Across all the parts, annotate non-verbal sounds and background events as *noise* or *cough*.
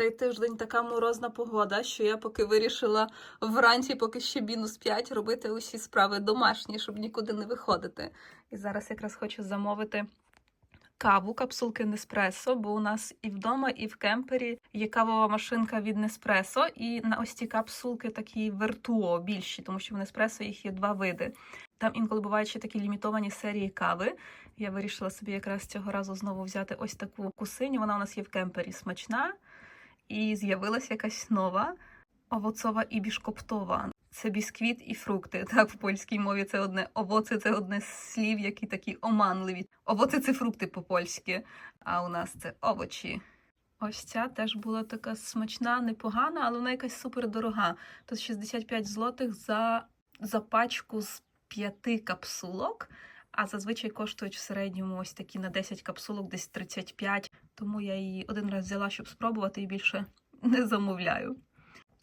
Цей тиждень така морозна погода, що я поки вирішила вранці, поки ще мінус 5, робити усі справи домашні, щоб нікуди не виходити. І зараз якраз хочу замовити каву, капсулки Неспресо, бо у нас і вдома, і в кемпері є кавова машинка від Неспресо. І на ось ці капсулки такі вертуо більші, тому що в Неспресо їх є два види. Там інколи бувають ще такі лімітовані серії кави. Я вирішила собі якраз цього разу знову взяти ось таку кусиню. Вона у нас є в кемпері смачна. І з'явилася якась нова овоцова і бішкоптова. Це бісквіт і фрукти. *laughs* Так, в польській мові це одне овоци, це одне з слів, які такі оманливі. Овоци це фрукти по-польськи, а у нас це овочі. Ось ця теж була така смачна, непогана, але вона якась супер дорога. Тут 65 злотих за, за пачку з п'яти капсулок, а зазвичай коштують в середньому ось такі на 10 капсулок, десь 35. Тому я її один раз взяла, щоб спробувати, і більше не замовляю.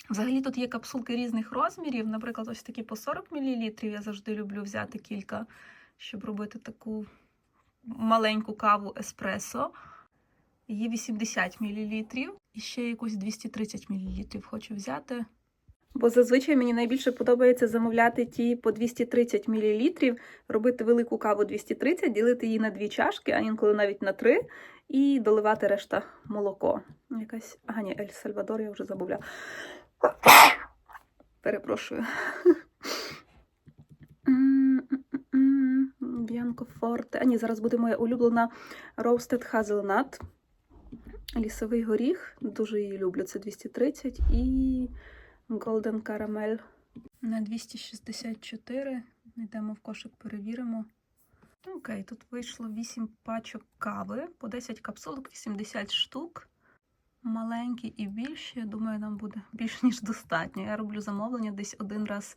Взагалі тут є капсулки різних розмірів. Наприклад, ось такі по 40 мл. Я завжди люблю взяти кілька, щоб робити таку маленьку каву еспресо. Є 80 мл. І ще якусь 230 мл хочу взяти. Бо зазвичай мені найбільше подобається замовляти ті по 230 мл, робити велику каву 230, ділити її на дві чашки, а інколи навіть на три, і доливати решта молоко. Якась ага, ні, Ель Сальвадор я вже забула. *coughs* Перепрошую. Б'янко Форте. А ні, зараз буде моя улюблена Roasted Hazelnut. Лісовий горіх. Дуже її люблю. Це 230 і Golden Caramel на 264. Йдемо в кошик, перевіримо. Окей, тут вийшло 8 пачок кави, по 10 капсулок, 80 штук. Маленькі і більші, думаю, нам буде більш ніж достатньо. Я роблю замовлення десь один раз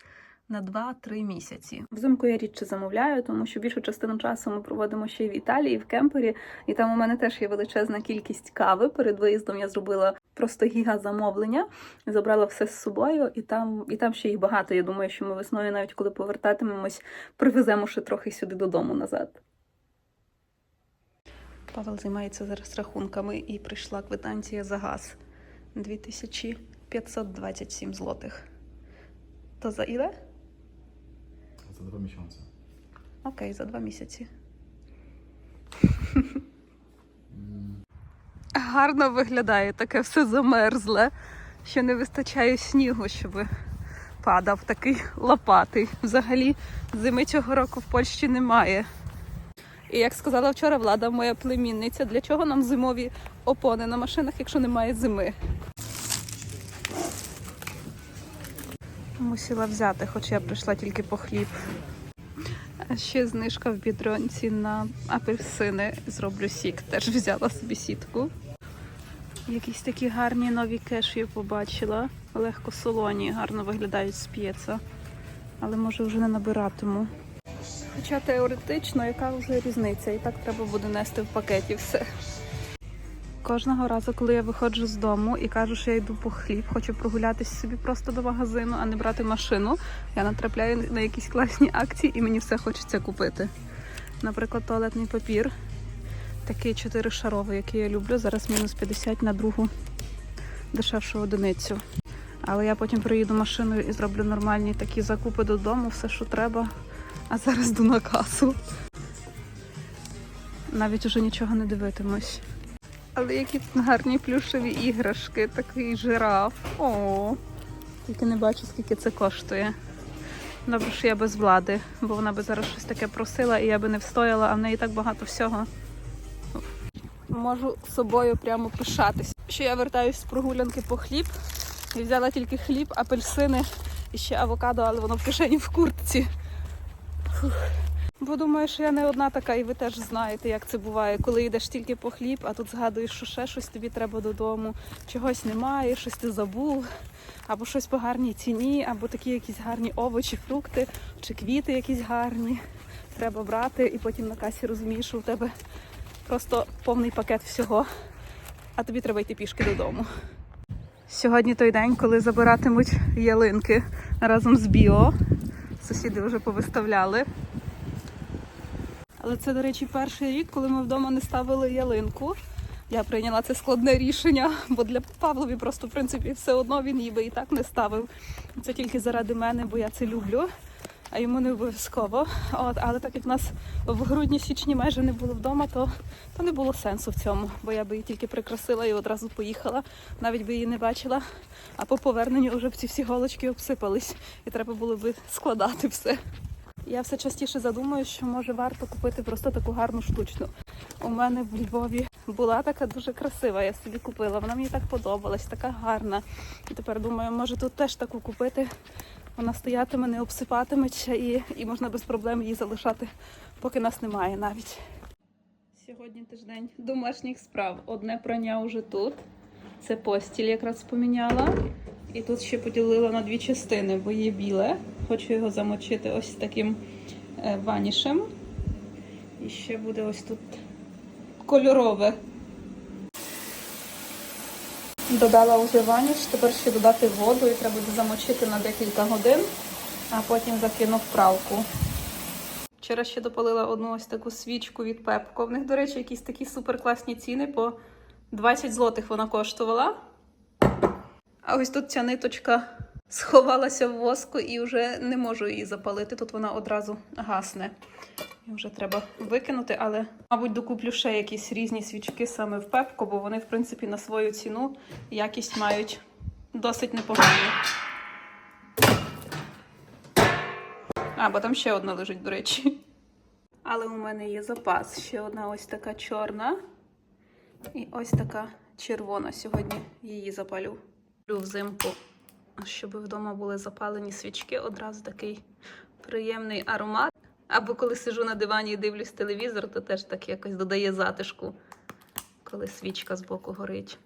на 2-3 місяці. Взимку я рідше замовляю, тому що більшу частину часу ми проводимо ще й в Італії, в кемпері, і там у мене теж є величезна кількість кави. Перед виїздом я зробила просто гіга замовлення, забрала все з собою, і там, і там ще їх багато. Я думаю, що ми весною, навіть коли повертатимемось, привеземо ще трохи сюди додому назад. Павел займається зараз рахунками і прийшла квитанція за газ 2527 злотих. То за ile? Za dwa miesiące. Окей, за два місяці. *laughs* Гарно виглядає, таке все замерзле, що не вистачає снігу, щоб падав такий лопатий. Взагалі зими цього року в Польщі немає. І як сказала вчора влада, моя племінниця, для чого нам зимові опони на машинах, якщо немає зими? Мусила взяти, хоч я прийшла тільки по хліб. А ще знижка в бідронці на апельсини. Зроблю сік. Теж взяла собі сітку. Якісь такі гарні нові кеші побачила. Легко солоні, гарно виглядають з п'єца. Але може вже не набиратиму. Хоча теоретично, яка вже різниця? І так треба буде нести в пакеті все. Кожного разу, коли я виходжу з дому і кажу, що я йду по хліб, хочу прогулятися собі просто до магазину, а не брати машину, я натрапляю на якісь класні акції і мені все хочеться купити. Наприклад, туалетний папір, такий чотиришаровий, який я люблю. Зараз мінус 50 на другу дешевшу одиницю. Але я потім приїду машиною і зроблю нормальні такі закупи додому, все, що треба. А зараз йду на касу. Навіть уже нічого не дивитимусь. Але які гарні плюшеві іграшки, такий жираф. О, тільки не бачу, скільки це коштує. Добре, що я без влади, бо вона би зараз щось таке просила і я би не встояла, а в неї так багато всього. Можу собою прямо пишатись. Що я вертаюсь з прогулянки по хліб і взяла тільки хліб, апельсини і ще авокадо, але воно в кишені в куртці. Фух. Бо думаю, що я не одна така, і ви теж знаєте, як це буває, коли йдеш тільки по хліб, а тут згадуєш, що ще щось тобі треба додому, чогось немає, щось ти забув, або щось по гарній ціні, або такі якісь гарні овочі, фрукти, чи квіти якісь гарні. Треба брати, і потім на касі розумієш, що у тебе просто повний пакет всього, а тобі треба йти пішки додому. Сьогодні той день, коли забиратимуть ялинки разом з біо. Сусіди вже повиставляли. Але це, до речі, перший рік, коли ми вдома не ставили ялинку. Я прийняла це складне рішення, бо для Павлові просто, в принципі, все одно він її би і так не ставив. Це тільки заради мене, бо я це люблю, а йому не обов'язково. От, але так як в нас в грудні-січні майже не було вдома, то, то не було сенсу в цьому, бо я би її тільки прикрасила і одразу поїхала, навіть би її не бачила. А по поверненню вже ці всі голочки обсипались, і треба було би складати все. Я все частіше задумую, що може варто купити просто таку гарну штучну. У мене в Львові була така дуже красива. Я собі купила. Вона мені так подобалась, така гарна. І тепер думаю, може тут теж таку купити. Вона стоятиме, не обсипатиметься і, і можна без проблем її залишати, поки нас немає навіть. Сьогодні тиждень домашніх справ. Одне прання вже тут. Це постіль якраз поміняла. І тут ще поділила на дві частини, бо є біле. Хочу його замочити ось таким е, ванішем. І ще буде ось тут кольорове. Додала вже ваніш, тепер ще додати воду і треба буде замочити на декілька годин, а потім закину в пралку. Вчора ще допалила одну ось таку свічку від Пепко. В них, до речі, якісь такі суперкласні ціни по 20 злотих вона коштувала. А ось тут ця ниточка сховалася в воску і вже не можу її запалити. Тут вона одразу гасне. І вже треба викинути, але, мабуть, докуплю ще якісь різні свічки саме в Пепко, бо вони, в принципі, на свою ціну якість мають досить непогану. А, бо там ще одна лежить, до речі. Але у мене є запас. Ще одна ось така чорна. І ось така червона. Сьогодні її запалю. Люблю взимку, щоб вдома були запалені свічки, одразу такий приємний аромат. Або коли сижу на дивані і дивлюсь телевізор, то теж так якось додає затишку, коли свічка збоку горить.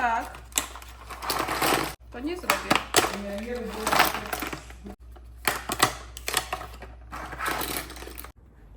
Так. To nie zrobię.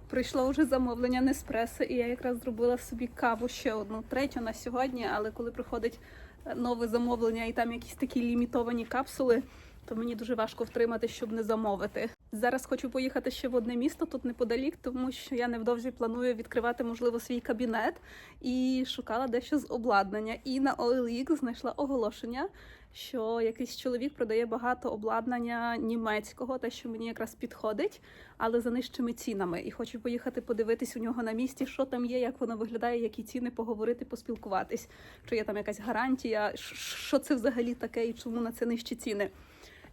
Прийшло вже замовлення Неспресо, і я якраз зробила собі каву ще одну третю на сьогодні. Але коли приходить е, нове замовлення і там якісь такі лімітовані капсули, то мені дуже важко втримати, щоб не замовити. Зараз хочу поїхати ще в одне місто тут неподалік, тому що я невдовзі планую відкривати, можливо, свій кабінет і шукала дещо з обладнання. І на OLX знайшла оголошення, що якийсь чоловік продає багато обладнання німецького, те, що мені якраз підходить, але за нижчими цінами. І хочу поїхати подивитись у нього на місці, що там є, як воно виглядає, які ціни, поговорити, поспілкуватись, чи є там якась гарантія, що це взагалі таке і чому на це нижчі ціни.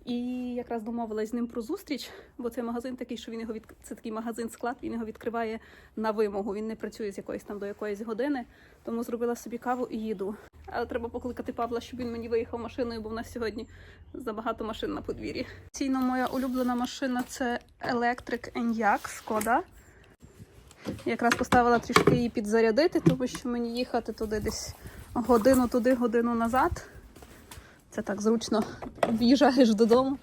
І якраз домовилась з ним про зустріч, бо цей магазин такий, що він його від... це такий магазин-склад, він його відкриває на вимогу. Він не працює з якоїсь там до якоїсь години. Тому зробила собі каву і їду. Але треба покликати Павла, щоб він мені виїхав машиною, бо в нас сьогодні забагато машин на подвір'ї. Ційно моя улюблена машина це Electric Enyaq Skoda. Якраз поставила трішки її підзарядити, тому що мені їхати туди десь годину туди, годину назад. Це так зручно. В'їжджаєш додому,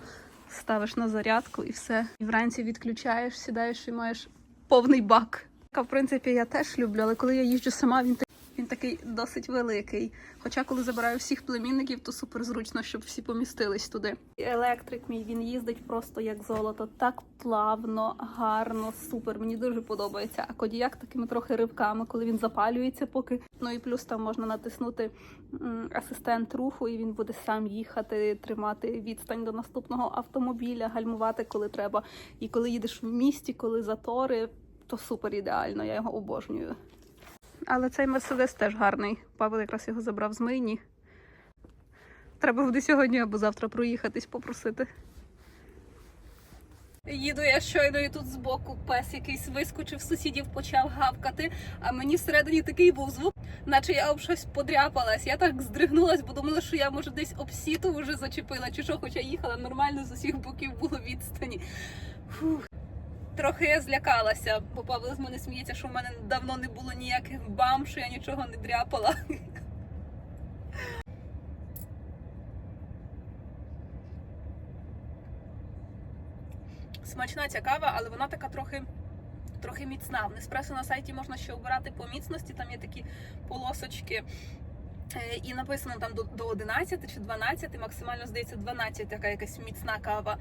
ставиш на зарядку і все. І вранці відключаєш, сідаєш і маєш повний бак. В принципі, я теж люблю, але коли я їжджу сама, він, він такий досить великий. Хоча, коли забираю всіх племінників, то супер зручно, щоб всі помістились туди. Електрик мій він їздить просто як золото, так плавно, гарно, супер. Мені дуже подобається. А кодіяк такими трохи ривками, коли він запалюється, поки ну і плюс там можна натиснути асистент руху, і він буде сам їхати, тримати відстань до наступного автомобіля, гальмувати, коли треба. І коли їдеш в місті, коли затори, то супер ідеально. Я його обожнюю. Але цей мерседес теж гарний. Павел якраз його забрав з мийні. Треба буде сьогодні або завтра проїхатись, попросити. Їду я щойно і тут збоку пес якийсь вискочив, сусідів почав гавкати, а мені всередині такий був звук, наче я об щось подряпалась. Я так здригнулась, бо думала, що я може десь об сіту вже зачепила, чи що, хоча їхала нормально з усіх боків було відстані. Фух. Трохи злякалася, бо Павло з мене сміється, що в мене давно не було ніяких бам, що я нічого не дряпала. Смачна ця кава, але вона така трохи, трохи міцна. В Неспресо на сайті можна ще обирати по міцності, там є такі полосочки. Е, І написано там до, до 11 чи 12, максимально здається 12, така якась міцна кава.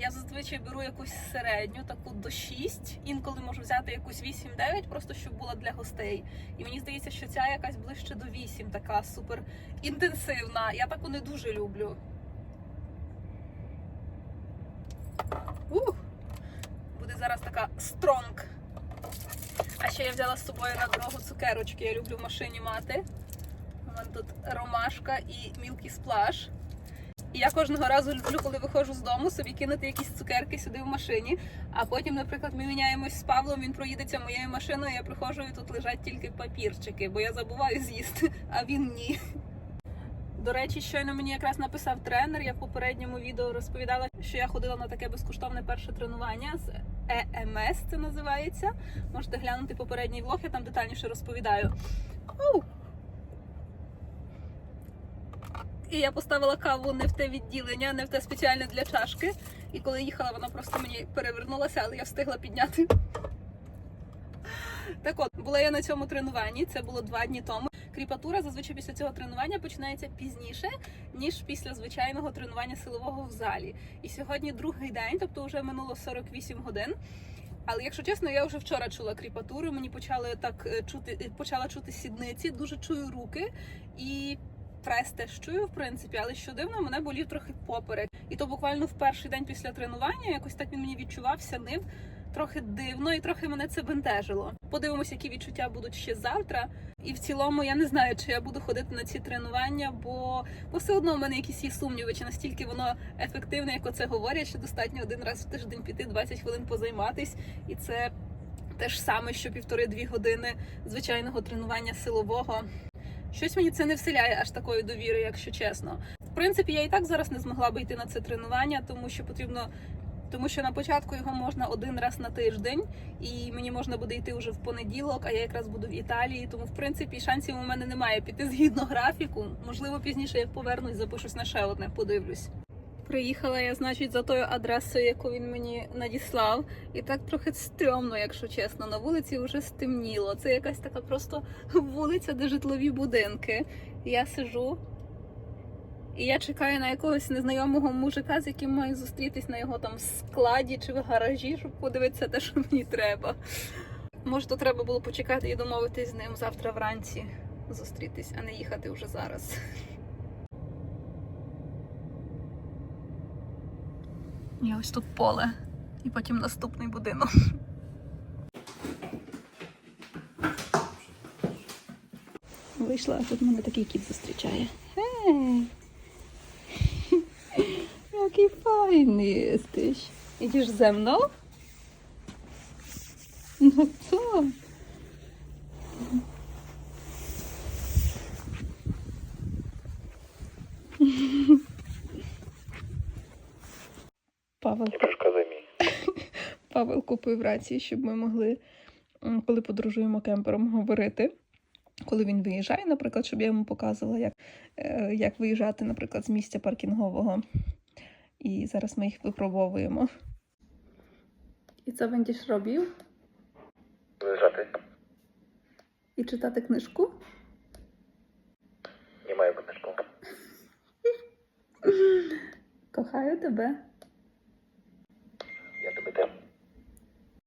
Я зазвичай беру якусь середню, таку до 6, інколи можу взяти якусь 8-9, просто щоб була для гостей. І мені здається, що ця якась ближче до 8, така супер інтенсивна. Я таку не дуже люблю. Ух! Буде зараз така стронг. А ще я взяла з собою на дорогу цукерочки. Я люблю в машині мати. Тут ромашка і Milky Splash. І я кожного разу люблю, коли виходжу з дому, собі кинути якісь цукерки сюди в машині. А потім, наприклад, ми міняємось з Павлом, він проїдеться моєю машиною, я приходжу і тут лежать тільки папірчики, бо я забуваю з'їсти, *laughs* а він ні. До речі, щойно мені якраз написав тренер. Я в попередньому відео розповідала, що я ходила на таке безкоштовне перше тренування з ЕМС, це називається. Можете глянути попередній влог, я там детальніше розповідаю. І я поставила каву не в те відділення, не в те спеціальне для чашки. І коли їхала, вона просто мені перевернулася, але я встигла підняти. Так от, була я на цьому тренуванні, це було два дні тому. Кріпатура зазвичай після цього тренування починається пізніше, ніж після звичайного тренування силового в залі. І сьогодні другий день, тобто вже минуло 48 годин. Але якщо чесно, я вже вчора чула кріпатуру. Мені почали так е, чути, е, почала чути сідниці, дуже чую руки і прес теж чую, в принципі, але що дивно, мене болів трохи поперек. І то буквально в перший день після тренування якось так він мені відчувався ним. Трохи дивно і трохи мене це бентежило. Подивимося, які відчуття будуть ще завтра. І в цілому я не знаю, чи я буду ходити на ці тренування, бо, бо все одно в мене якісь є сумніви, чи настільки воно ефективне, як оце говорять, що достатньо один раз в тиждень піти 20 хвилин позайматись, і це те ж саме, що півтори-дві години звичайного тренування силового. Щось мені це не вселяє аж такої довіри, якщо чесно. В принципі, я і так зараз не змогла би йти на це тренування, тому що потрібно. Тому що на початку його можна один раз на тиждень, і мені можна буде йти вже в понеділок, а я якраз буду в Італії. Тому, в принципі, шансів у мене немає піти згідно графіку. Можливо, пізніше я повернусь, запишусь на ще одне, подивлюсь. Приїхала я, значить, за тою адресою, яку він мені надіслав, і так трохи стрьомно, якщо чесно. На вулиці вже стемніло. Це якась така просто вулиця, де житлові будинки. Я сижу. І я чекаю на якогось незнайомого мужика, з яким маю зустрітись на його там складі чи в гаражі, щоб подивитися те, що мені треба. Може, то треба було почекати і домовитись з ним завтра вранці зустрітись, а не їхати вже зараз. І ось тут поле, і потім наступний будинок. Вийшла, а тут мене такий кіт зустрічає. Гей! Jaki fajny jesteś. Idziesz ze mną? No co? Павел. *laughs* Павел купив рації, щоб ми могли, коли подорожуємо кемпером, говорити. Коли він виїжджає, наприклад, щоб я йому показувала, як, е, як виїжджати, наприклад, з місця паркінгового. І зараз ми їх випробовуємо. І це będziesz robił? Лежати. І читати книжку? Не маю книжку. Кохаю тебе. Я тебе те.